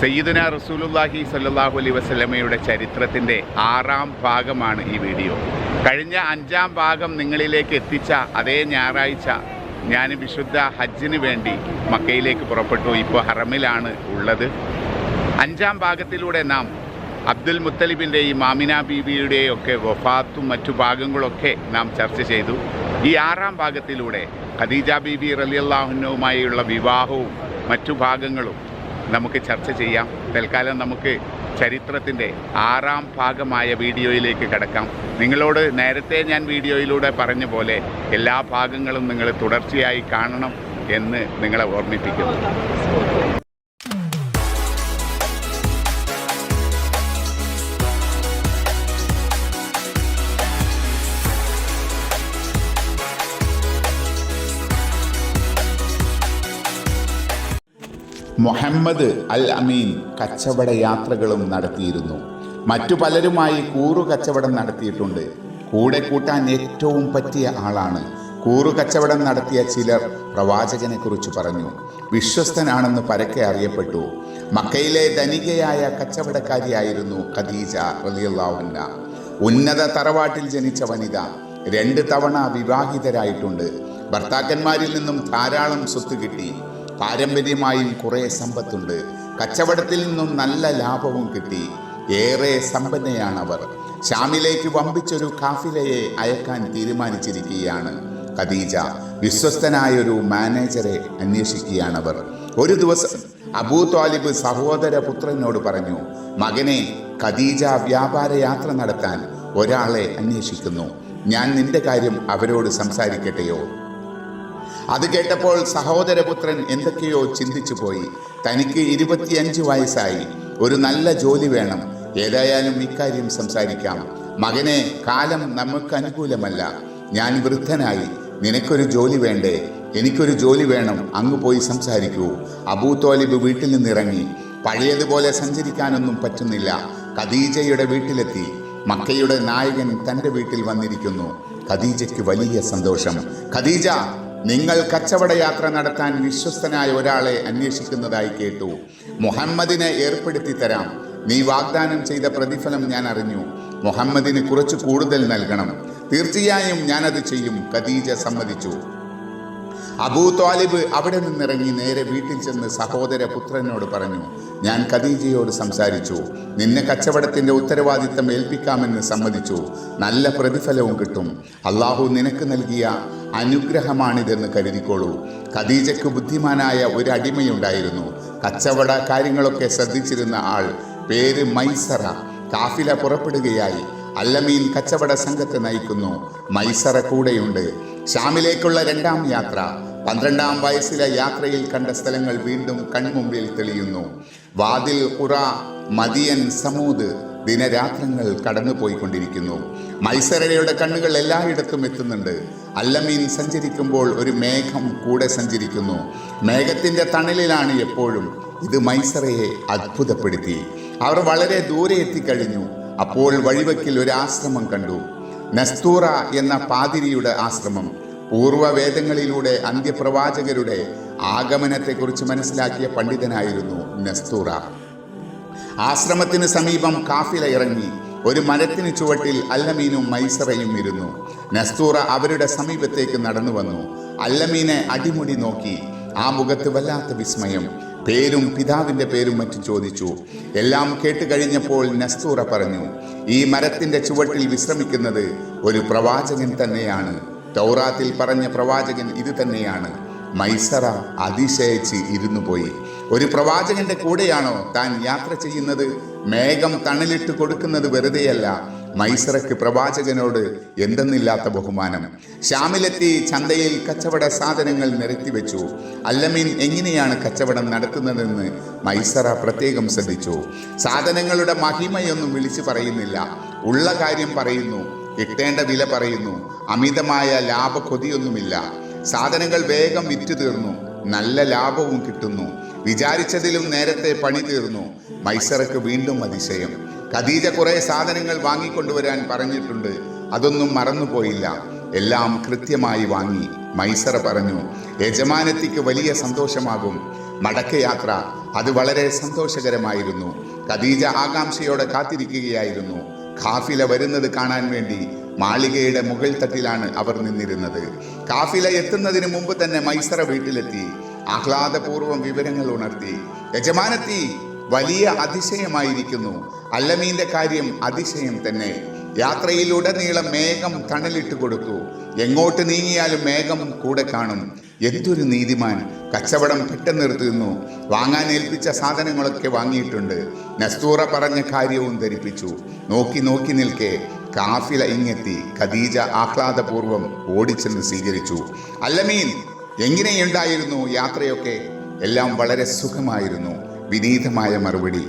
സയ്യിദുന റസൂലുല്ലാഹി സല്ലാഹു അലൈ വസ്ലമയുടെ ചരിത്രത്തിന്റെ ആറാം ഭാഗമാണ് ഈ വീഡിയോ. കഴിഞ്ഞ അഞ്ചാം ഭാഗം നിങ്ങളിലേക്ക് എത്തിച്ച അതേ ഞായറാഴ്ച ഞാൻ വിശുദ്ധ ഹജ്ജിന് വേണ്ടി മക്കയിലേക്ക് പുറപ്പെട്ടു. ഇപ്പോൾ ഹറമിലാണ് ഉള്ളത്. അഞ്ചാം ഭാഗത്തിലൂടെ നാം അബ്ദുൽ മുത്തലിബിന്റെയും മാമിന ബീബിയുടെയും ഒക്കെ വഫാത്തും മറ്റു ഭാഗങ്ങളൊക്കെ നാം ചർച്ച ചെയ്തു. ഈ ആറാം ഭാഗത്തിലൂടെ ഖദീജ ബീബി റലിയല്ലാഹുനുമായുള്ള വിവാഹവും മറ്റു ഭാഗങ്ങളും നമുക്ക് ചർച്ച ചെയ്യാം. തൽക്കാലം നമുക്ക് ചരിത്രത്തിന്റെ ആറാം ഭാഗമായ വീഡിയോയിലേക്ക് കടക്കാം. നിങ്ങളോട് നേരത്തെ ഞാൻ വീഡിയോയിലൂടെ പറഞ്ഞ പോലെ എല്ലാ ഭാഗങ്ങളും നിങ്ങൾ തുടർച്ചയായി കാണണം എന്ന് നിങ്ങളെ ഓർമ്മിപ്പിക്കുന്നു. മുഹമ്മദ് അൽ അമീൻ കച്ചവട യാത്രകളും നടത്തിയിരുന്നു. മറ്റു പലരുമായി കൂറു കച്ചവടം നടത്തിയിട്ടുണ്ട്. കൂടെ കൂട്ടാൻ ഏറ്റവും പറ്റിയ ആളാണ്. കൂറു കച്ചവടം നടത്തിയ ചിലർ പ്രവാചകനെ കുറിച്ച് പറഞ്ഞു. വിശ്വസ്തനാണെന്ന് പരക്കെ അറിയപ്പെട്ടു. മക്കയിലെ ധനികയായ കച്ചവടക്കാരിയായിരുന്നു ഖദീജ റലിയുള്ളാവുന്ന ഉന്നത തറവാട്ടിൽ ജനിച്ച വനിത. രണ്ട് തവണ വിവാഹിതരായിട്ടുണ്ട്. ഭർത്താക്കന്മാരിൽ നിന്നും ധാരാളം സ്വത്ത് കിട്ടി. പാരമ്പര്യമായും കുറേ സമ്പത്തുണ്ട്. കച്ചവടത്തിൽ നിന്നും നല്ല ലാഭവും കിട്ടി. ഏറെ സമ്പന്നയാണവർ. ഷാമിലേക്ക് വമ്പിച്ചൊരു കാഫിലയെ അയക്കാൻ തീരുമാനിച്ചിരിക്കുകയാണ്. ഖദീജ വിശ്വസ്തനായൊരു മാനേജറെ അന്വേഷിക്കുകയാണവർ. ഒരു ദിവസം അബൂ താലിബ് സഹോദര പുത്രനോട് പറഞ്ഞു മകനെ ഖദീജ വ്യാപാര യാത്ര നടത്താൻ ഒരാളെ അന്വേഷിക്കുന്നു. ഞാൻ നിന്റെ കാര്യം അവരോട് സംസാരിക്കട്ടെയോ? അത് കേട്ടപ്പോൾ സഹോദരപുത്രൻ എന്തൊക്കെയോ ചിന്തിച്ചു പോയി. തനിക്ക് ഇരുപത്തിയഞ്ച് വയസ്സായി. ഒരു നല്ല ജോലി വേണം. ഏതായാലും ഇക്കാര്യം സംസാരിക്കാം. മകനെ കാലം നമുക്ക് അനുകൂലമല്ല. ഞാൻ വൃദ്ധനായി. നിനക്കൊരു ജോലി വേണ്ടേ? എനിക്കൊരു ജോലി വേണം. അങ്ങ് പോയി സംസാരിക്കൂ. അബൂ തോലിബ് വീട്ടിൽ നിന്നിറങ്ങി. പഴയതുപോലെ സഞ്ചരിക്കാനൊന്നും പറ്റുന്നില്ല. ഖദീജയുടെ വീട്ടിലെത്തി. മക്കയുടെ നായകൻ തന്റെ വീട്ടിൽ വന്നിരിക്കുന്നു. ഖദീജയ്ക്ക് വലിയ സന്തോഷം. ഖദീജ നിങ്ങൾ കച്ചവട യാത്ര നടത്താൻ വിശ്വസ്തനായ ഒരാളെ അന്വേഷിക്കുന്നതായി കേട്ടു. മുഹമ്മദിനെ ഏർപ്പെടുത്തി തരാം. നീ വാഗ്ദാനം ചെയ്ത പ്രതിഫലം ഞാൻ അറിഞ്ഞു. മുഹമ്മദിന് കുറച്ച് കൂടുതൽ നൽകണം. തീർച്ചയായും ഞാനത് ചെയ്യും ഖദീജ സമ്മതിച്ചു. അബൂ ത്വാലിബ് അവിടെ നിന്നിറങ്ങി നേരെ വീട്ടിൽ ചെന്ന് സഹോദര പുത്രനോട് പറഞ്ഞു ഞാൻ ഖദീജയോട് സംസാരിച്ചു. നിന്നെ കച്ചവടത്തിന്റെ ഉത്തരവാദിത്തം ഏൽപ്പിക്കാമെന്ന് സമ്മതിച്ചു. നല്ല പ്രതിഫലവും കിട്ടും. അള്ളാഹു നിനക്ക് നൽകിയ അനുഗ്രഹമാണിതെന്ന് കരുതിക്കോളൂ. ഖദീജയ്ക്ക് ബുദ്ധിമാനായ ഒരു അടിമയുണ്ടായിരുന്നു കച്ചവട കാര്യങ്ങളൊക്കെ ശ്രദ്ധിച്ചിരുന്ന ആൾ പേര് മൈസറ. കാഫില പുറപ്പെടുകയായി. അല്ലമീൻ കച്ചവട സംഘത്തെ നയിക്കുന്നു. മൈസറ കൂടെയുണ്ട്. ഷാമിലേക്കുള്ള രണ്ടാം യാത്ര. പന്ത്രണ്ടാം വയസ്സിലെ യാത്രയിൽ കണ്ട സ്ഥലങ്ങൾ വീണ്ടും കൺമുമ്പിൽ തെളിയുന്നു. വാതിൽ ഖുറ മദിയൻ സമൂത് ദിനരാത്രങ്ങൾ കടന്നുപോയിക്കൊണ്ടിരിക്കുന്നു. മൈസരയുടെ കണ്ണുകൾ എല്ലായിടത്തും എത്തുന്നുണ്ട്. അല്ലമീൻ സഞ്ചരിക്കുമ്പോൾ ഒരു മേഘം കൂടെ സഞ്ചരിക്കുന്നു. മേഘത്തിന്റെ തണലിലാണ് എപ്പോഴും ഇത് മൈസറയെ അത്ഭുതപ്പെടുത്തി. അവർ വളരെ ദൂരെ എത്തിക്കഴിഞ്ഞു. അപ്പോൾ വഴിവക്കിൽ ഒരു ആശ്രമം കണ്ടു. നസ്തൂറ എന്ന പാതിരിയുടെ ആശ്രമം. പൂർവവേദങ്ങളിലൂടെ അന്ത്യപ്രവാചകരുടെ ആഗമനത്തെക്കുറിച്ച് മനസ്സിലാക്കിയ പണ്ഡിതനായിരുന്നു നസ്തൂറ. ആശ്രമത്തിന് സമീപം കാഫില ഇറങ്ങി ഒരു മരത്തിന് ചുവട്ടിൽ അല്ലമീനും മൈസറയും ഇരുന്നു. നസ്തൂറ അവരുടെ സമീപത്തേക്ക് നടന്നു വന്നു. അല്ലമീനെ അടിമുടി നോക്കി. ആ മുഖത്ത് വല്ലാത്ത വിസ്മയം. പേരും പിതാവിന്റെ പേരും മറ്റും ചോദിച്ചു. എല്ലാം കേട്ട് കഴിഞ്ഞപ്പോൾ നസ്തൂറ പറഞ്ഞു ഈ മരത്തിന്റെ ചുവട്ടിൽ വിശ്രമിക്കുന്നത് ഒരു പ്രവാചകൻ തന്നെയാണ്. തൗറാത്തിൽ പറഞ്ഞ പ്രവാചകൻ ഇത് തന്നെയാണ്. മൈസറ അതിശയിച്ച് ഇരുന്നു പോയി. ഒരു പ്രവാചകന്റെ കൂടെയാണോ താൻ യാത്ര ചെയ്യുന്നത്? മേഘം തണലിട്ട് കൊടുക്കുന്നത് വെറുതെയല്ല. മൈസറയ്ക്ക് പ്രവാചകനോട് എന്തെന്നില്ലാത്ത ബഹുമാനം. ശ്യാമിലെത്തി ചന്തയിൽ കച്ചവട സാധനങ്ങൾ നിരത്തിവെച്ചു അല്ലമീൻ എങ്ങനെയാണ് കച്ചവടം നടത്തുന്നതെന്ന് മൈസറ പ്രത്യേകം ശ്രദ്ധിച്ചു. സാധനങ്ങളുടെ മഹിമയൊന്നും വിളിച്ചു പറയുന്നില്ല. ഉള്ള കാര്യം പറയുന്നു കിട്ടേണ്ട വില പറയുന്നു. അമിതമായ ലാഭ കൊതിയൊന്നുമില്ല സാധനങ്ങൾ വേഗം വിറ്റു തീർന്നു. നല്ല ലാഭവും കിട്ടുന്നു. വിചാരിച്ചതിലും നേരത്തെ പണി തീർന്നു. മൈസറക്ക് വീണ്ടും അതിശയം. ഖദീജ കുറെ സാധനങ്ങൾ വാങ്ങിക്കൊണ്ടുവരാൻ പറഞ്ഞിട്ടുണ്ട്. അതൊന്നും മറന്നുപോയില്ല. എല്ലാം കൃത്യമായി വാങ്ങി. മൈസറ പറഞ്ഞു യജമാനത്തിക്ക് വലിയ സന്തോഷമാകും. മടക്കയാത്ര. അത് വളരെ സന്തോഷകരമായിരുന്നു. ഖദീജ ആകാംക്ഷയോടെ കാത്തിരിക്കുകയായിരുന്നു. ഖാഫില വരുന്നത് കാണാൻ വേണ്ടി മാളികയുടെ മുകൾ തട്ടിലാണ് അവർ നിന്നിരുന്നത്. കാഫില എത്തുന്നതിന് മുമ്പ് തന്നെ മൈസറ വീട്ടിലെത്തി. ആഹ്ലാദപൂർവം വിവരങ്ങൾ ഉണർത്തി. യജമാനത്തി വലിയ അതിശയമായിരിക്കുന്നു. അല്ലമീന്റെ കാര്യം അതിശയം തന്നെ. യാത്രയിലുടനീളം മേഘം തണലിട്ട് കൊടുത്തു. എങ്ങോട്ട് നീങ്ങിയാലും മേഘം കൂടെ കാണും. എന്തൊരു നീതിമാൻ. കച്ചവടം പെട്ടെന്ന് നിർത്തുന്നു. വാങ്ങാൻ ഏൽപ്പിച്ച സാധനങ്ങളൊക്കെ വാങ്ങിയിട്ടുണ്ട്. നസ്തൂറ പറഞ്ഞ കാര്യവും ധരിപ്പിച്ചു. നോക്കി നോക്കി നിൽക്കെ. കാഫില ഇങ്ങെത്തി ഖദീജ ആഹ്ലാദപൂർവം ഓടിച്ചെന്ന് സ്വീകരിച്ചു. അല്ലമീൻ എങ്ങനെയുണ്ടായിരുന്നു യാത്രയൊക്കെ? എല്ലാം വളരെ സുഖമായിരുന്നു. വിനീതമായ മറുപടി.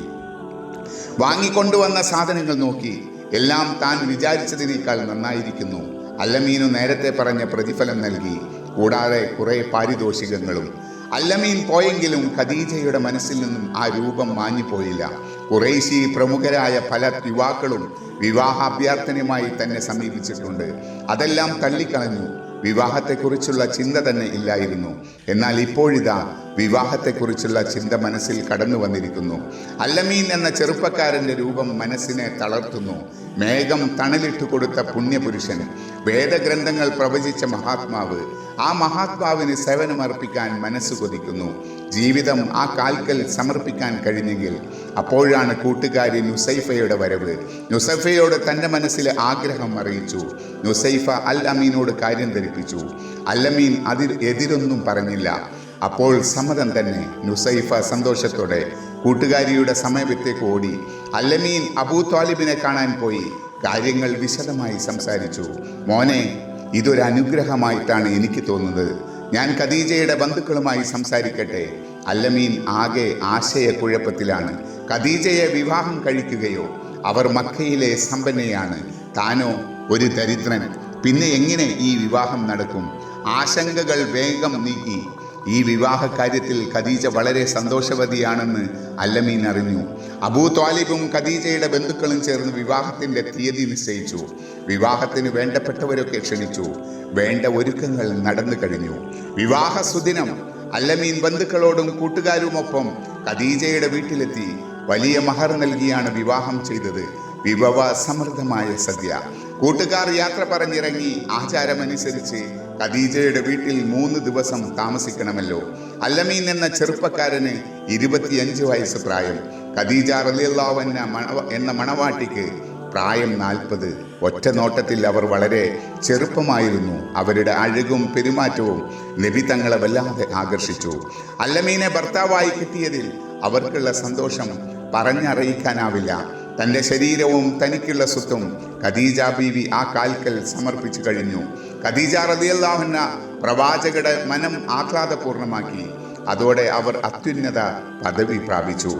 വാങ്ങിക്കൊണ്ടുവന്ന സാധനങ്ങൾ നോക്കി എല്ലാം താൻ വിചാരിച്ചതിനേക്കാൾ നന്നായിരിക്കുന്നു. അല്ലമീനു നേരത്തെ പറഞ്ഞ പ്രതിഫലം നൽകി. കൂടാതെ കുറേ പാരിതോഷികങ്ങളും അല്ലമീൻ പോയെങ്കിലും ഖദീജയുടെ മനസ്സിൽ നിന്നും ആ രൂപം മാഞ്ഞുപോയില്ല. കുറേശി പ്രമുഖരായ പല യുവാക്കളും വിവാഹാഭ്യർത്ഥനയുമായി തന്നെ സമീപിച്ചിട്ടുണ്ട്. അതെല്ലാം തള്ളിക്കളഞ്ഞു. വിവാഹത്തെക്കുറിച്ചുള്ള ചിന്ത തന്നെ ഇല്ലായിരുന്നു. എന്നാൽ ഇപ്പോഴിതാ വിവാഹത്തെക്കുറിച്ചുള്ള ചിന്ത മനസ്സിൽ കടന്നു വന്നിരിക്കുന്നു. അല്ലമീൻ എന്ന ചെറുപ്പക്കാരന്റെ രൂപം മനസ്സിനെ തളർത്തുന്നു. മേഘം തണലിട്ട് കൊടുത്ത പുണ്യപുരുഷൻ വേദഗ്രന്ഥങ്ങൾ പ്രവചിച്ച മഹാത്മാവ് ആ മഹാത്മാവിന് സേവനമർപ്പിക്കാൻ മനസ്സ് കൊതിക്കുന്നു. ജീവിതം ആ കാൽക്കൽ സമർപ്പിക്കാൻ കഴിഞ്ഞെങ്കിൽ അപ്പോഴാണ് കൂട്ടുകാരി നുസൈഫയുടെ വരവ്. നുസൈഫയോട് തന്റെ മനസ്സിലെ ആഗ്രഹം അറിയിച്ചു. നുസൈഫ അൽ അമീനോട് കാര്യം ധരിപ്പിച്ചു. അല്ലമീൻ അതിൽ എതിരൊന്നും പറഞ്ഞില്ല. അപ്പോൾ സമ്മതം തന്നെ നുസൈഫ സന്തോഷത്തോടെ കൂട്ടുകാരിയുടെ സമയത്തേക്ക് ഓടി അല്ലമീൻ അബൂ ത്വാലിബിനെ കാണാൻ പോയി. കാര്യങ്ങൾ വിശദമായി സംസാരിച്ചു. മോനെ ഇതൊരു അനുഗ്രഹമായിട്ടാണ് എനിക്ക് തോന്നുന്നത്. ഞാൻ ഖദീജയുടെ ബന്ധുക്കളുമായി സംസാരിക്കട്ടെ. അല്ലമീൻ ആകെ ആശയക്കുഴപ്പത്തിലാണ്. ഖദീജയെ വിവാഹം കഴിക്കുകയോ അവർ മക്കയിലെ സമ്പന്നയാണ്. താനോ ഒരു ദരിദ്രൻ. പിന്നെ എങ്ങനെ ഈ വിവാഹം നടക്കും? ആശങ്കകൾ വേഗം നീക്കി. ഈ വിവാഹ കാര്യത്തിൽ ഖദീജ വളരെ സന്തോഷവതിയാണെന്ന് അല്ലമീൻ അറിഞ്ഞു. അബൂ ത്വാലിബും ഖദീജയുടെ ബന്ധുക്കളും ചേർന്ന് വിവാഹത്തിന്റെ തീയതി നിശ്ചയിച്ചു. വിവാഹത്തിന് വേണ്ടപ്പെട്ടവരൊക്കെ ക്ഷണിച്ചു. വേണ്ട ഒരുക്കങ്ങൾ നടന്നു കഴിഞ്ഞു. വിവാഹ സുദിനം അല്ലമീൻ ബന്ധുക്കളോടും കൂട്ടുകാരുമൊപ്പം ഖദീജയുടെ വീട്ടിലെത്തി വലിയ മഹർ നൽകിയാണ് വിവാഹം ചെയ്തത്. വിഭവ സമൃദ്ധമായ സദ്യ. കൂട്ടുകാർ യാത്ര പറഞ്ഞിറങ്ങി ആചാരമനുസരിച്ച് ഖദീജയുടെ വീട്ടിൽ മൂന്ന് ദിവസം താമസിക്കണമല്ലോ. അല്ലമീൻ എന്ന ചെറുപ്പക്കാരന് ഇരുപത്തിയഞ്ച് വയസ്സ് പ്രായം. ഖദീജ റലിയല്ലാവന്ന മണവ എന്ന മണവാട്ടിക്ക് പ്രായം നാൽപ്പത്. ഒറ്റ നോട്ടത്തിൽ അവർ വളരെ ചെറുപ്പമായിരുന്നു. അവരുടെ അഴകും പെരുമാറ്റവും നബി തങ്ങളെ വല്ലാതെ ആകർഷിച്ചു. അല്ലമീനെ ഭർത്താവായി കിട്ടിയതിൽ അവർക്കുള്ള സന്തോഷം പറഞ്ഞറിയിക്കാനാവില്ല. തന്റെ ശരീരവും തനിക്കുള്ള സ്വത്തും ഖദീജ ബീവി ആ കാൽക്കൽ സമർപ്പിച്ചു കഴിഞ്ഞു. ഖദീജ റതിയല്ലാഹുന്ന പ്രവാചകരുടെ മനം ആഹ്ലാദപൂർണമാക്കി. അതോടെ അവർ അത്യുന്നത പദവി പ്രാപിച്ചു.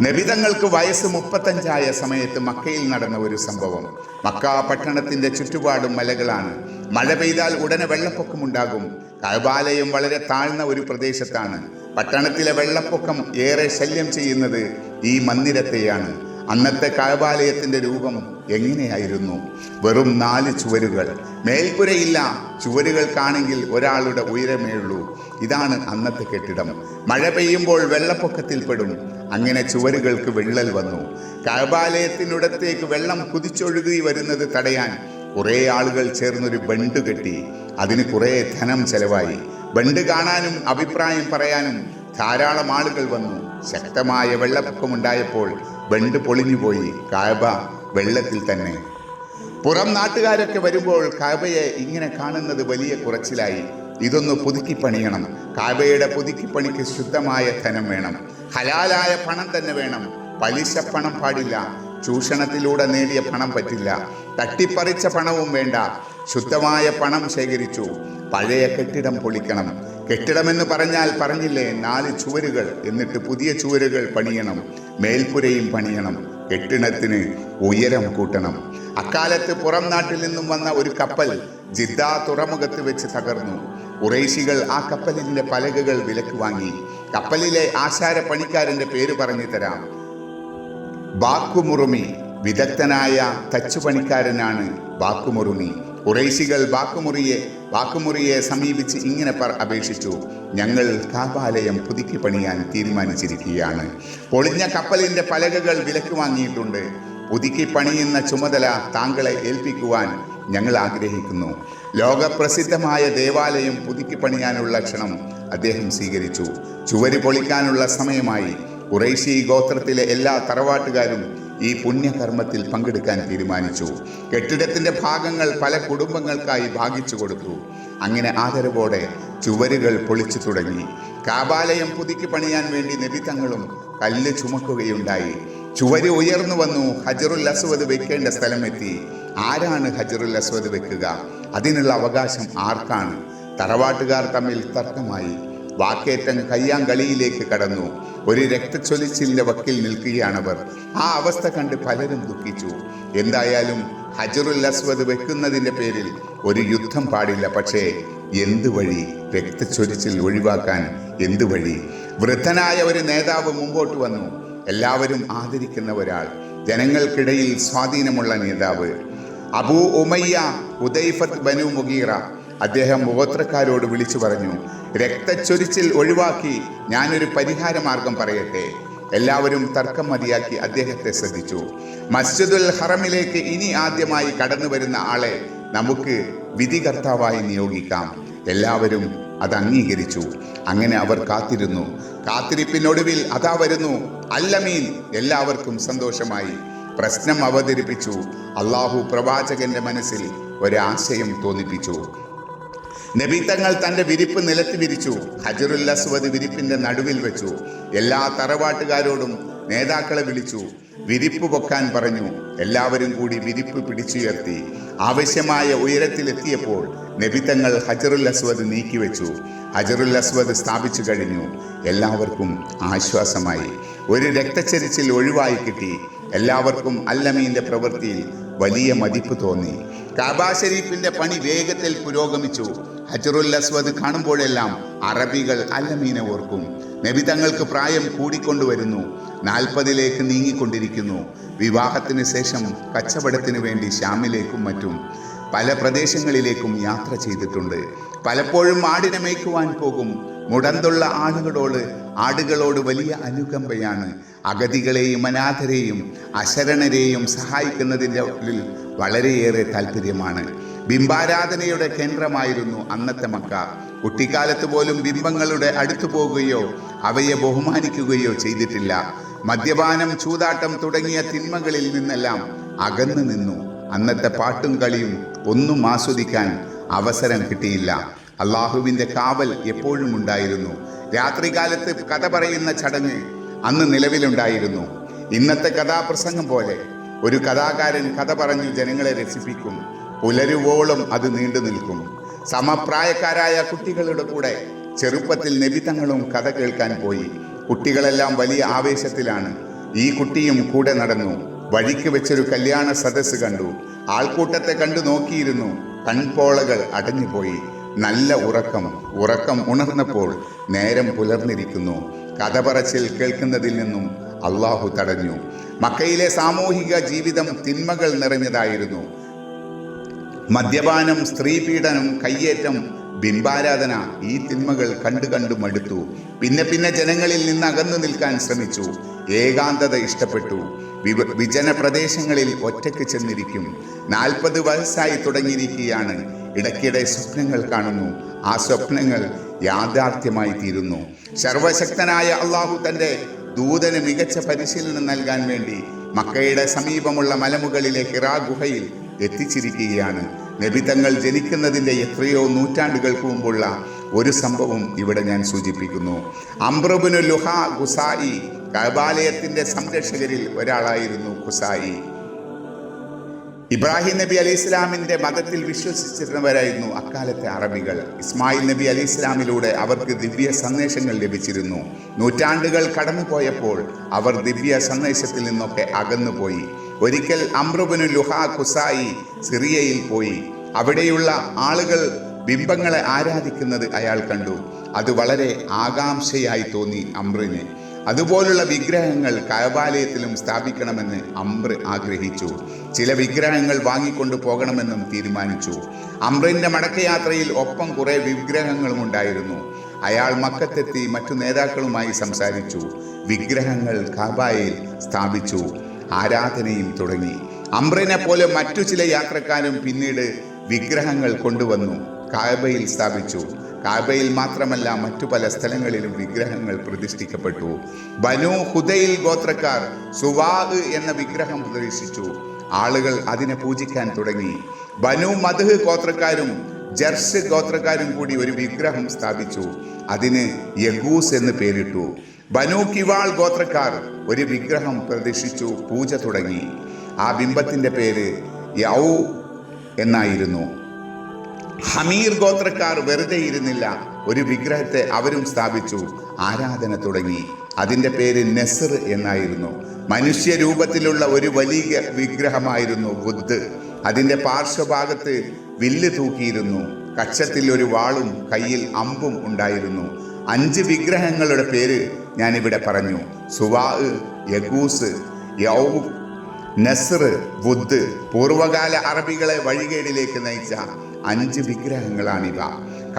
നബിതങ്ങൾക്ക് വയസ്സ് മുപ്പത്തഞ്ചായ സമയത്ത് മക്കയിൽ നടന്ന ഒരു സംഭവം. മക്ക പട്ടണത്തിന്റെ ചുറ്റുപാടും മലകളാണ്. മഴ പെയ്താൽ ഉടനെ വെള്ളപ്പൊക്കമുണ്ടാകും കഴബാലയം വളരെ താഴ്ന്ന ഒരു പ്രദേശത്താണ്. പട്ടണത്തിലെ വെള്ളപ്പൊക്കം ഏറെ ശല്യം ചെയ്യുന്നത് ഈ മന്ദിരത്തെയാണ്. അന്നത്തെ കഴബാലയത്തിന്റെ രൂപം എങ്ങനെയായിരുന്നു? വെറും നാല് ചുവരുകൾ. മേൽപ്പുരയില്ല. ചുവരുകൾക്കാണെങ്കിൽ ഒരാളുടെ ഉയരമേയുള്ളൂ ഇതാണ് അന്നത്തെ കെട്ടിടം. മഴ പെയ്യുമ്പോൾ വെള്ളപ്പൊക്കത്തിൽ പെടും. അങ്ങനെ ചുവരുകൾക്ക് വിള്ളൽ വന്നു. കഴബാലയത്തിനുടത്തേക്ക് വെള്ളം കുതിച്ചൊഴുകി വരുന്നത് തടയാൻ കുറേ ആളുകൾ ചേർന്നൊരു ബണ്ട് കെട്ടി. അതിന് കുറേ ധനം ചെലവായി. ബണ്ട് കാണാനും അഭിപ്രായം പറയാനും ധാരാളം ആളുകൾ വന്നു. ശക്തമായ വെള്ളപ്പൊക്കമുണ്ടായപ്പോൾ ബണ്ട് പൊളിഞ്ഞുപോയി കായബ വെള്ളത്തിൽ തന്നെ. പുറം നാട്ടുകാരൊക്കെ വരുമ്പോൾ കാബയെ ഇങ്ങനെ കാണുന്നത് വലിയ കുറച്ചിലായി. ഇതൊന്ന് പുതുക്കി പണിയണം. കാബയുടെ പുതുക്കി പണിക്ക് ശുദ്ധമായ ധനം വേണം. ഹലാലായ പണം തന്നെ വേണം. പലിശ പണം പാടില്ല. ചൂഷണത്തിലൂടെ നേടിയ പണം പറ്റില്ല. തട്ടിപ്പറിച്ച പണവും വേണ്ട. ശുദ്ധമായ പണം ശേഖരിച്ചു. പഴയ കെട്ടിടം പൊളിക്കണം. കെട്ടിടമെന്ന് പറഞ്ഞാൽ പറഞ്ഞില്ലേ നാല് ചുവരുകൾ. എന്നിട്ട് പുതിയ ചുവരുകൾ പണിയണം മേൽപ്പുരയും പണിയണം കെട്ടിടത്തിന് ഉയരം കൂട്ടണം. അക്കാലത്ത് പുറം നാട്ടിൽ നിന്നും വന്ന ഒരു കപ്പൽ ജിദ്ദ തുറമുഖത്ത് വെച്ച് തകർന്നു. ഉറേശികൾ ആ കപ്പലിന്റെ പലകകൾ വിലക്ക് വാങ്ങി. കപ്പലിലെ ആശാര പണിക്കാരന്റെ പേര് പറഞ്ഞു തരാം. ബാക്കുമുറുമി വിദഗ്ധനായ തച്ചുപണിക്കാരനാണ് ബാക്കുമുറുമി. കുറേശികൾ വാക്കുമുറിയെ വാക്കുമുറിയെ സമീപിച്ച് ഇങ്ങനെ പർ അപേക്ഷിച്ചു ഞങ്ങൾ കാപാലയം പുതുക്കി പണിയാൻ തീരുമാനിച്ചിരിക്കുകയാണ്. പൊളിഞ്ഞ കപ്പലിന്റെ പലകകൾ വിലക്ക് വാങ്ങിയിട്ടുണ്ട്. പുതുക്കി പണിയുന്ന ചുമതല താങ്കളെ ഏൽപ്പിക്കുവാൻ ഞങ്ങൾ ആഗ്രഹിക്കുന്നു. ലോകപ്രസിദ്ധമായ ദേവാലയം പുതുക്കി പണിയാനുള്ള ക്ഷണം അദ്ദേഹം സ്വീകരിച്ചു. ചുവര് പൊളിക്കാനുള്ള സമയമായി. കുറേശി ഗോത്രത്തിലെ എല്ലാ തറവാട്ടുകാരും ഈ പുണ്യകർമ്മത്തിൽ പങ്കെടുക്കാൻ തീരുമാനിച്ചു. കെട്ടിടത്തിന്റെ ഭാഗങ്ങൾ പല കുടുംബങ്ങൾക്കായി ഭാഗിച്ചു കൊടുത്തു. അങ്ങനെ ആദരവോടെ ചുവരുകൾ പൊളിച്ചു തുടങ്ങി. കാബാലയം പുതുക്കി പണിയാൻ വേണ്ടി നബിതങ്ങളും കല്ല് ചുമക്കുകയുണ്ടായി. ചുവര് ഉയർന്നു വന്നു ഹജറുൽ അസ്വദ് വെക്കേണ്ട സ്ഥലമെത്തി. ആരാണ് ഹജറുൽ അസ്വദ് വെക്കുക? അതിനുള്ള അവകാശം ആർക്കാണ്? തറവാട്ടുകാർ തമ്മിൽ തർക്കമായി. വാക്കേറ്റം കയ്യാങ്കളിയിലേക്ക് കടന്നു. ഒരു രക്തച്ചൊലിച്ചിലിന്റെ വക്കിൽ നിൽക്കുകയാണവർ. ആ അവസ്ഥ കണ്ട് പലരും ദുഃഖിച്ചു. എന്തായാലും ഹജറുൽ അസ്വദ് വെക്കുന്നതിന്റെ പേരിൽ ഒരു യുദ്ധം പാടില്ല. പക്ഷേ എന്ത് വഴി? രക്തച്ചൊരിച്ചിൽ ഒഴിവാക്കാൻ എന്ത് വഴി? വൃദ്ധനായ ഒരു നേതാവ് മുമ്പോട്ട് വന്നു. എല്ലാവരും ആദരിക്കുന്ന ഒരാൾ. ജനങ്ങൾക്കിടയിൽ സ്വാധീനമുള്ള നേതാവ്. അബൂ ഉമയ്യ ഉദൈഫത്ത് ബനു മുഗീറ. അദ്ദേഹം ഗോത്രക്കാരോട് വിളിച്ചു പറഞ്ഞു രക്തച്ചൊരിച്ചിൽ ഒഴിവാക്കി ഞാനൊരു പരിഹാര മാർഗം പറയട്ടെ. എല്ലാവരും തർക്കം മതിയാക്കി അദ്ദേഹത്തെ ശ്രദ്ധിച്ചു. മസ്ജിദുൽ ഹറമിലേക്ക് ഇനി ആദ്യമായി കടന്നു വരുന്ന ആളെ നമുക്ക് വിധികർത്താവായി നിയോഗിക്കാം. എല്ലാവരും അത് അംഗീകരിച്ചു. അങ്ങനെ അവർ കാത്തിരുന്നു. കാത്തിരിപ്പിനൊടുവിൽ അതാ വരുന്നു അല്ലമീൻ. എല്ലാവർക്കും സന്തോഷമായി. പ്രശ്നം അവതരിപ്പിച്ചു. അള്ളാഹു പ്രവാചകന്റെ മനസ്സിൽ ഒരാശയം തോന്നിപ്പിച്ചു. നബി തങ്ങൾ തന്റെ വിരിപ്പ് നിലത്ത് വിരിച്ചു. ഹജറുൽ അസ്വദ് വിരിപ്പിന്റെ നടുവിൽ വെച്ചു. എല്ലാ തറവാട്ടുകാരോടും നേതാക്കളെ വിളിച്ചു. വിരിപ്പ് പൊക്കാൻ പറഞ്ഞു. എല്ലാവരും കൂടി വിരിപ്പ് പിടിച്ചുയർത്തി. ആവശ്യമായ ഉയരത്തിലെത്തിയപ്പോൾ നബി തങ്ങൾ ഹജറുൽ അസ്വദ് നീക്കിവെച്ചു. ഹജറുൽ അസ്വദ് സ്ഥാപിച്ചു കഴിഞ്ഞു. എല്ലാവർക്കും ആശ്വാസമായി. ഒരു രക്തച്ചരിച്ചിൽ ഒഴിവായി കിട്ടി. എല്ലാവർക്കും അല്ലമീന്റെ പ്രവൃത്തിയിൽ വലിയ മതിപ്പ് തോന്നി. കാബാ ഷരീഫിന്റെ പണി വേഗത്തിൽ പുരോഗമിച്ചു. ഹജറുൽ അസ്വദ് കാണുമ്പോഴെല്ലാം അറബികൾ അല്ലമീനെ ഓർക്കും. നബി തങ്ങൾക്ക് പ്രായം കൂടിക്കൊണ്ടുവരുന്നു. നാൽപ്പതിലേക്ക് നീങ്ങിക്കൊണ്ടിരിക്കുന്നു. വിവാഹത്തിന് ശേഷം കച്ചവടത്തിന് വേണ്ടി ശ്യാമിലേക്കും മറ്റും പല പ്രദേശങ്ങളിലേക്കും യാത്ര ചെയ്തിട്ടുണ്ട്. പലപ്പോഴും ആടിനെ മേയ്ക്കുവാൻ പോകും. മുടന്തുള്ള ആളുകളോട് ആടുകളോട് വലിയ അനുകമ്പയാണ്. അഗതികളെയും അനാഥരെയും അശരണരെയും സഹായിക്കുന്നതിന്റെ വളരെ വളരെയേറെ താല്പര്യമാണ്. ബിംബാരാധനയുടെ കേന്ദ്രമായിരുന്നു അന്നത്തെ മക്ക. കുട്ടിക്കാലത്ത് പോലും ബിംബങ്ങളുടെ അടുത്തു പോകുകയോ അവയെ ബഹുമാനിക്കുകയോ ചെയ്തിട്ടില്ല. മദ്യപാനം ചൂതാട്ടം തുടങ്ങിയ തിന്മകളിൽ നിന്നെല്ലാം അകന്നു നിന്നു. അന്നത്തെ പാട്ടും കളിയും ഒന്നും ആസ്വദിക്കാൻ അവസരം കിട്ടിയില്ല. അള്ളാഹുവിന്റെ കാവൽ എപ്പോഴും ഉണ്ടായിരുന്നു. രാത്രികാലത്ത് കഥ പറയുന്ന ചടങ്ങ് അന്ന് നിലവിലുണ്ടായിരുന്നു. ഇന്നത്തെ കഥാപ്രസംഗം പോലെ ഒരു കഥാകാരൻ കഥ പറഞ്ഞു ജനങ്ങളെ രസിപ്പിക്കും. പുലരുവോളം അത് നീണ്ടു നിൽക്കും. സമപ്രായക്കാരായ കുട്ടികളുടെ കൂടെ ചെറുപ്പത്തിൽ നബിതങ്ങളും കഥ കേൾക്കാൻ പോയി. കുട്ടികളെല്ലാം വലിയ ആവേശത്തിലാണ്. ഈ കുട്ടിയും കൂടെ നടന്നു. വഴിക്ക് വെച്ചൊരു കല്യാണ സദസ്സ് കണ്ടു. ആൾക്കൂട്ടത്തെ കണ്ടു നോക്കിയിരുന്നു. കൺപോളകൾ അടഞ്ഞുപോയി നല്ല ഉറക്കം. ഉറക്കം ഉണർന്നപ്പോൾ നേരം പുലർന്നിരിക്കുന്നു. കഥ പറച്ചിൽ കേൾക്കുന്നതിൽ നിന്നും അള്ളാഹു തടഞ്ഞു. മക്കയിലെ സാമൂഹിക ജീവിതം തിന്മകൾ നിറഞ്ഞതായിരുന്നു. മദ്യപാനം സ്ത്രീപീഡനം കയ്യേറ്റം ബിംബാരാധന ഈ തിന്മകൾ കണ്ടു കണ്ടു മടുത്തു. പിന്നെ പിന്നെ ജനങ്ങളിൽ നിന്ന് അകന്നു നിൽക്കാൻ ശ്രമിച്ചു. ഏകാന്തത ഇഷ്ടപ്പെട്ടു. വിവ വിജന പ്രദേശങ്ങളിൽ ഒറ്റയ്ക്ക് ചെന്നിരിക്കും. നാൽപ്പത് വയസ്സായി തുടങ്ങിയിരിക്കുകയാണ്. ഇടയ്ക്കിടെ സ്വപ്നങ്ങൾ കാണുന്നു. ആ സ്വപ്നങ്ങൾ യാഥാർത്ഥ്യമായി തീരുന്നു. സർവശക്തനായ അള്ളാഹു തന്റെ ദൂതന് മികച്ച പരിശീലനം നൽകാൻ വേണ്ടി മക്കയുടെ സമീപമുള്ള മലമുകളിലെ ഹിറാ ഗുഹയിൽ എത്തിച്ചിരിക്കുകയാണ്. നബിതങ്ങൾ ജനിക്കുന്നതിന്റെ എത്രയോ നൂറ്റാണ്ടുകൾക്ക് മുമ്പുള്ള ഒരു സംഭവം ഇവിടെ ഞാൻ സൂചിപ്പിക്കുന്നു. അംബ്രബുനു ലുഹ ഖുസായി കബാലയത്തിന്റെ സംരക്ഷകരിൽ ഒരാളായിരുന്നു ഖുസായി. ഇബ്രാഹിം നബി അലി ഇസ്ലാമിന്റെ മതത്തിൽ വിശ്വസിച്ചിരുന്നവരായിരുന്നു അക്കാലത്തെ അറബികൾ. ഇസ്മായിൽ നബി അലി ഇസ്ലാമിലൂടെ അവർക്ക് ദിവ്യ സന്ദേശങ്ങൾ ലഭിച്ചിരുന്നു. നൂറ്റാണ്ടുകൾ കടന്നുപോയപ്പോൾ അവർ ദിവ്യ സന്ദേശത്തിൽ നിന്നൊക്കെ അകന്നുപോയി. ഒരിക്കൽ അമ്രുബിനു ലുഹാ കുസായി സിറിയയിൽ പോയി. അവിടെയുള്ള ആളുകൾ ബിംബങ്ങളെ ആരാധിക്കുന്നത് അയാൾ കണ്ടു. അത് വളരെ ആകാംക്ഷയായി തോന്നി അമ്രിന് അതുപോലുള്ള വിഗ്രഹങ്ങൾ കയബാലയത്തിലും സ്ഥാപിക്കണമെന്ന് അംബ്ര ആഗ്രഹിച്ചു. ചില വിഗ്രഹങ്ങൾ വാങ്ങിക്കൊണ്ടു പോകണമെന്നും തീരുമാനിച്ചു. അംബ്രിന്റെ മടക്കയാത്രയിൽ ഒപ്പം കുറേ വിഗ്രഹങ്ങളും ഉണ്ടായിരുന്നു. അയാൾ മക്കത്തെത്തി മറ്റു നേതാക്കളുമായി സംസാരിച്ചു. വിഗ്രഹങ്ങൾ കാബായിൽ സ്ഥാപിച്ചു. ആരാധനയും തുടങ്ങി. അമ്രനെ പോലെ മറ്റു ചില യാത്രക്കാരും പിന്നീട് വിഗ്രഹങ്ങൾ കൊണ്ടുവന്നു. കാബയിൽ സ്ഥാപിച്ചു. കാബയിൽ മാത്രമല്ല മറ്റു പല സ്ഥലങ്ങളിലും വിഗ്രഹങ്ങൾ പ്രതിഷ്ഠിക്കപ്പെട്ടു. ബനു ഹുദയിൽ ഗോത്രക്കാർ സുവാഹ് എന്ന വിഗ്രഹം പ്രദർശിച്ചു. ആളുകൾ അതിനെ പൂജിക്കാൻ തുടങ്ങി. ബനു മധു ഗോത്രക്കാരും ജർസ് ഗോത്രക്കാരും കൂടി ഒരു വിഗ്രഹം സ്ഥാപിച്ചു. അതിന് യഗൂസ് എന്ന് പേരിട്ടു. ബനു കിവാൾ ഗോത്രക്കാർ ഒരു വിഗ്രഹം പ്രദർശിച്ചു പൂജ തുടങ്ങി. ആ ബിംബത്തിന്റെ പേര് യൗ എന്നായിരുന്നു. ഹമീർ ഗോത്രക്കാർ വെറുതെ ഇരുന്നില്ല. ഒരു വിഗ്രഹത്തെ അവരും സ്ഥാപിച്ചു. ആരാധന തുടങ്ങി. അതിന്റെ പേര് നെസർ എന്നായിരുന്നു. മനുഷ്യരൂപത്തിലുള്ള ഒരു വലിയ വിഗ്രഹമായിരുന്നു ബുദ്ധ്. അതിന്റെ പാർശ്വഭാഗത്ത് വില്ല് തൂക്കിയിരുന്നു. കക്ഷത്തിൽ ഒരു വാളും കയ്യിൽ അമ്പും ഉണ്ടായിരുന്നു. അഞ്ച് വിഗ്രഹങ്ങളുടെ പേര് ഞാനിവിടെ പറഞ്ഞു. സുവാ യഗൂസ് യൗ നസർ ബുദ്ധ്. പൂർവകാല അറബികളെ വഴികേടിലേക്ക് നയിച്ച അഞ്ച് വിഗ്രഹങ്ങളാണിവ.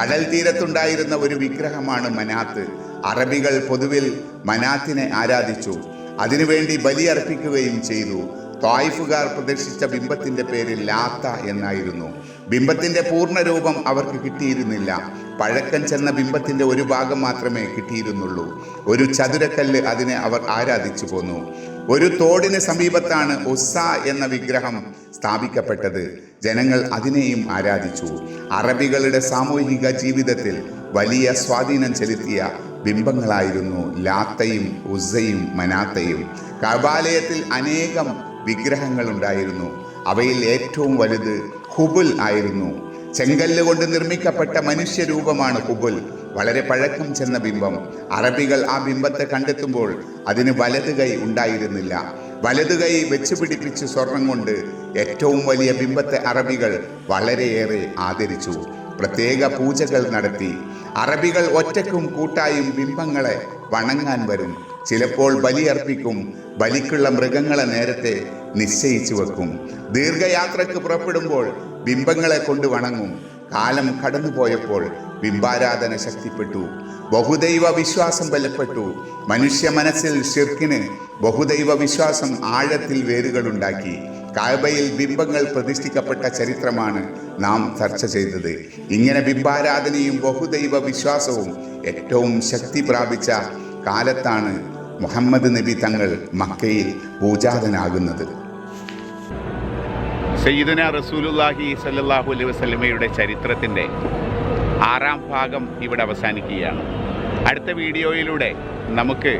കടൽ തീരത്തുണ്ടായിരുന്ന ഒരു വിഗ്രഹമാണ് മനാത്ത്. അറബികൾ പൊതുവിൽ മനാത്തിനെ ആരാധിച്ചു. അതിനുവേണ്ടി ബലിയർപ്പിക്കുകയും ചെയ്തു. തായ്ഫുകാർ പ്രദർശിച്ച ബിംബത്തിന്റെ പേര് ലാത്ത എന്നായിരുന്നു. ബിംബത്തിന്റെ പൂർണ രൂപം അവർക്ക് കിട്ടിയിരുന്നില്ല. പഴക്കം ചെന്ന ബിംബത്തിന്റെ ഒരു ഭാഗം മാത്രമേ കിട്ടിയിരുന്നുള്ളൂ. ഒരു ചതുരക്കല്ല് അതിനെ അവർ ആരാധിച്ചു പോന്നു. ഒരു തോടിന് സമീപത്താണ് ഒസ എന്ന വിഗ്രഹം സ്ഥാപിക്കപ്പെട്ടത്. ജനങ്ങൾ അതിനെയും ആരാധിച്ചു. അറബികളുടെ സാമൂഹിക ജീവിതത്തിൽ വലിയ സ്വാധീനം ചെലുത്തിയ ബിംബങ്ങളായിരുന്നു ലാത്തയും ഉസ്സയും മനാത്തയും. കബാലയത്തിൽ അനേകം വിഗ്രഹങ്ങൾ ഉണ്ടായിരുന്നു. അവയിൽ ഏറ്റവും വലുത് ഹുബുൽ ആയിരുന്നു. ചെങ്കല്ല് കൊണ്ട് നിർമ്മിക്കപ്പെട്ട മനുഷ്യരൂപമാണ് ഹുബുൽ. വളരെ പഴക്കം ചെന്ന ബിംബം. അറബികൾ ആ ബിംബത്തെ കണ്ടെത്തുമ്പോൾ അതിന് വലത് കൈ ഉണ്ടായിരുന്നില്ല. വലത് കൈ വെച്ച് പിടിപ്പിച്ച് സ്വർണം കൊണ്ട് ഏറ്റവും വലിയ ബിംബത്തെ അറബികൾ വളരെയേറെ ആദരിച്ചു. പ്രത്യേക പൂജകൾ നടത്തി. അറബികൾ ഒറ്റക്കും കൂട്ടായും ബിംബങ്ങളെ വണങ്ങാൻ വരും. ചിലപ്പോൾ ബലിയർപ്പിക്കും ബലിക്കുള്ള മൃഗങ്ങളെ നേരത്തെ നിശ്ചയിച്ചു വെക്കും. ദീർഘയാത്രയ്ക്ക് പുറപ്പെടുമ്പോൾ ബിംബങ്ങളെ കൊണ്ട് വണങ്ങും. കാലം കടന്നുപോയപ്പോൾ ബിംബാരാധന ശക്തിപ്പെട്ടു. ബഹുദൈവ വിശ്വാസം ബലപ്പെട്ടു. മനുഷ്യ മനസ്സിൽ ഷിർക്കിന് ബഹുദൈവ വിശ്വാസം ആഴത്തിൽ വേരുകളുണ്ടാക്കി. കാബയിൽ ബിംബങ്ങൾ പ്രതിഷ്ഠിക്കപ്പെട്ട ചരിത്രമാണ് നാം ചർച്ച ചെയ്തത്. ഇങ്ങനെ ബിംബാരാധനയും ബഹുദൈവ വിശ്വാസവും ഏറ്റവും ശക്തി പ്രാപിച്ച കാലത്താണ് മുഹമ്മദ് നബി തങ്ങൾ മക്കയിൽ പൂജാതനാകുന്നത്. സയ്യിദുന റസൂലുല്ലാഹി സല്ലാഹു അലൈഹി വസ്ലമയുടെ ചരിത്രത്തിന്റെ ആറാം ഭാഗം ഇവിടെ അവസാനിക്കുകയാണ്. അടുത്ത വീഡിയോയിലൂടെ നമുക്ക്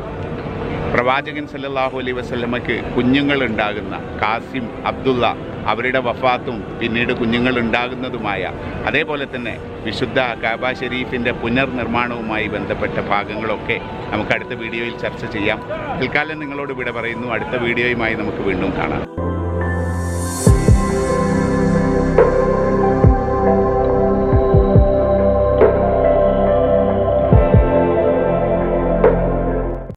പ്രവാചകൻ സല്ലാഹു അലൈഹി വസ്ലമയ്ക്ക് കുഞ്ഞുങ്ങളുണ്ടാകുന്ന കാസിം അബ്ദുള്ള അവരുടെ വഫാത്തും പിന്നീട് കുഞ്ഞുങ്ങൾ ഉണ്ടാകുന്നതുമായ അതേപോലെ തന്നെ വിശുദ്ധ കാബ ഷെരീഫിന്റെ പുനർനിർമ്മാണവുമായി ബന്ധപ്പെട്ട ഭാഗങ്ങളൊക്കെ നമുക്ക് അടുത്ത വീഡിയോയിൽ ചർച്ച ചെയ്യാം. തൽക്കാലം നിങ്ങളോട് ഇവിടെ പറയുന്നു. അടുത്ത വീഡിയോയുമായി നമുക്ക് വീണ്ടും കാണാം.